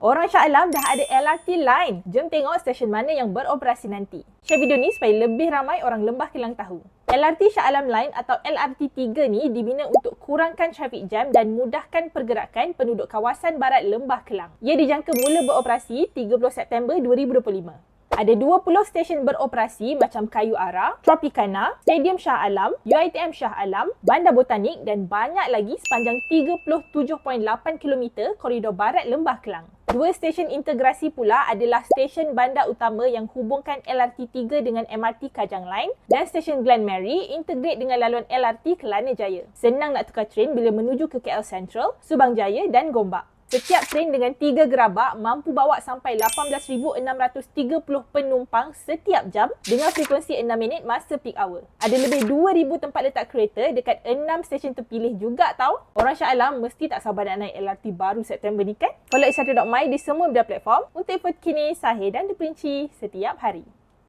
Orang Shah Alam dah ada LRT line. Jom tengok stesen mana yang beroperasi nanti. Share video ni supaya lebih ramai orang Lembah Kelang tahu. LRT Shah Alam Line atau LRT 3 ni dibina untuk kurangkan trafik jam dan mudahkan pergerakan penduduk kawasan barat Lembah Kelang. Ia dijangka mula beroperasi 30 September 2025. Ada 20 stesen beroperasi macam Kayu Ara, Tropicana, Stadium Shah Alam, UiTM Shah Alam, Bandar Botanik dan banyak lagi sepanjang 37.8 km koridor barat Lembah Kelang. Dua stesen integrasi pula adalah stesen bandar utama yang hubungkan LRT 3 dengan MRT Kajang Line dan stesen Glen Mary integrate dengan laluan LRT Kelana Jaya. Senang nak tukar train bila menuju ke KL Central, Subang Jaya dan Gombak. Setiap train dengan tiga gerabak mampu bawa sampai 18,630 penumpang setiap jam dengan frekuensi 6 minit masa peak hour. Ada lebih 2,000 tempat letak kereta dekat 6 stesen terpilih juga tau. Orang Shah Alam mesti tak sabar nak naik LRT baru September ni kan? Follow Isata.my di semua media platform untuk info kini, sahih dan terperinci setiap hari.